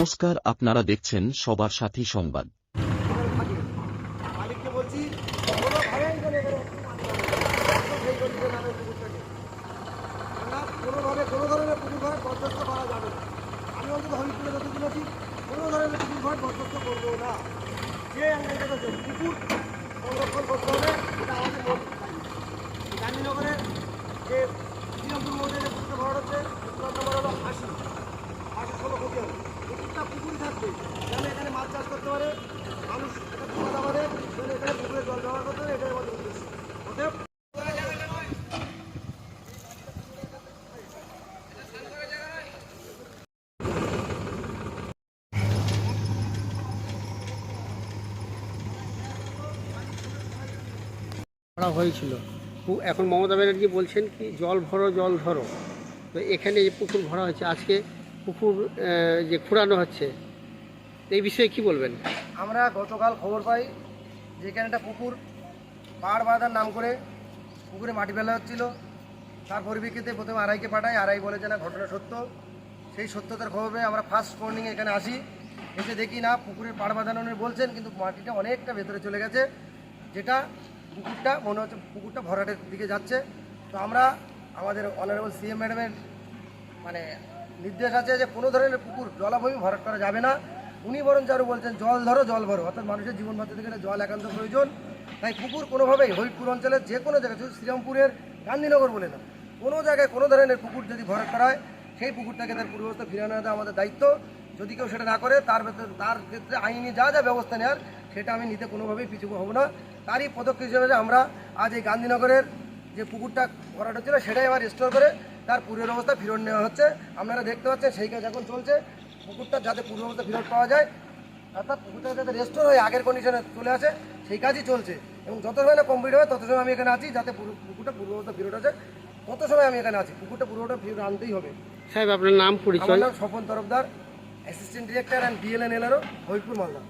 নমস্কার আপনারা দেখছেন সবার সাথী সংবাদ। গান্ধীনগরের যে পুকুরটা ভরা হচ্ছে হয়েছিল। এখন মমতা ব্যানার্জি বলছেন কি, জল ভরো, জল ধরো। তো এখানে যে পুকুর ভরা হয়েছে। আজকে পুকুর যে খুঁড়ানো হচ্ছে এই বিষয়ে কি বলবেন? আমরা গতকাল খবর পাই যেখানে একটা পুকুর, পাড় বাঁধার নাম করে পুকুরে মাটি ফেলা হচ্ছিল। তার পরিপ্রেক্ষিতে প্রথমে আড়াইকে পাঠাই আড়াই বলে যে না, ঘটনা সত্য। সেই সত্যতার খবর পেয়ে আমরা ফার্স্ট মর্নিংয়ে এখানে আসি। এসে দেখি না, পুকুরের পাড় বাঁধানো বলছেন, কিন্তু মাটিটা অনেকটা ভেতরে চলে গেছে। যেটা পুকুরটা, মনে হচ্ছে পুকুরটা ভরাটের দিকে যাচ্ছে। তো আমরা আমাদের অনারেবল সিএম ম্যাডামের মানে নির্দেশ আছে যে কোনো ধরনের পুকুর জলাভূমি ভরাট করা যাবে না। উনি বরং যারও বলছেন, জল ধরো, জল ভরো। অর্থাৎ মানুষের জীবন বাঁচাতে গেলে জল একান্ত প্রয়োজন। তাই পুকুর কোনোভাবেই হরিপুর অঞ্চলের যে কোনো জায়গায়, শুধু শ্রীরামপুরের গান্ধীনগর বলে না, কোনো জায়গায় কোনো ধরনের পুকুর যদি ভরাট করা হয়, সেই পুকুরটাকে তার পূর্ববস্থা ফিরিয়ে আনা আমাদের দায়িত্ব। যদি কেউ সেটা না করে, তার ভেতরে, তার ক্ষেত্রে আইনি যা যা ব্যবস্থা নেওয়ার, সেটা আমি নিতে কোনোভাবেই পিছু হব না। তারই পদক্ষেপ হিসেবে আমরা আজ এই গান্ধীনগরের যে পুকুরটা ভরাট হচ্ছিল, সেটাই আবার রেস্টোর করে তার পূর্বের অবস্থা ফেরত নেওয়া হচ্ছে। আপনারা দেখতে পাচ্ছেন, সেই কাজ এখন চলছে। পুকুরটা যাতে পূর্ব অবস্থা ফেরত পাওয়া যায় অর্থাৎ পুকুরটা যাতে রেস্টোর হয়ে আগের কন্ডিশনে চলে আসে সেই কাজই চলছে। এবং যত সময় না কমপ্লিট হবে তত সময় আমি এখানে আছি যাতে পুকুরটা পূর্ব অবস্থা ফেরত আসে। তত সময় আমি এখানে আছি। পুকুরটা পুরোটা ফেরত আনতেই হবে। সাহেব আপনার নাম পরিচয়? আমার নাম Swapan Tarafdar assistant director and BLN LRO Haripur Malda.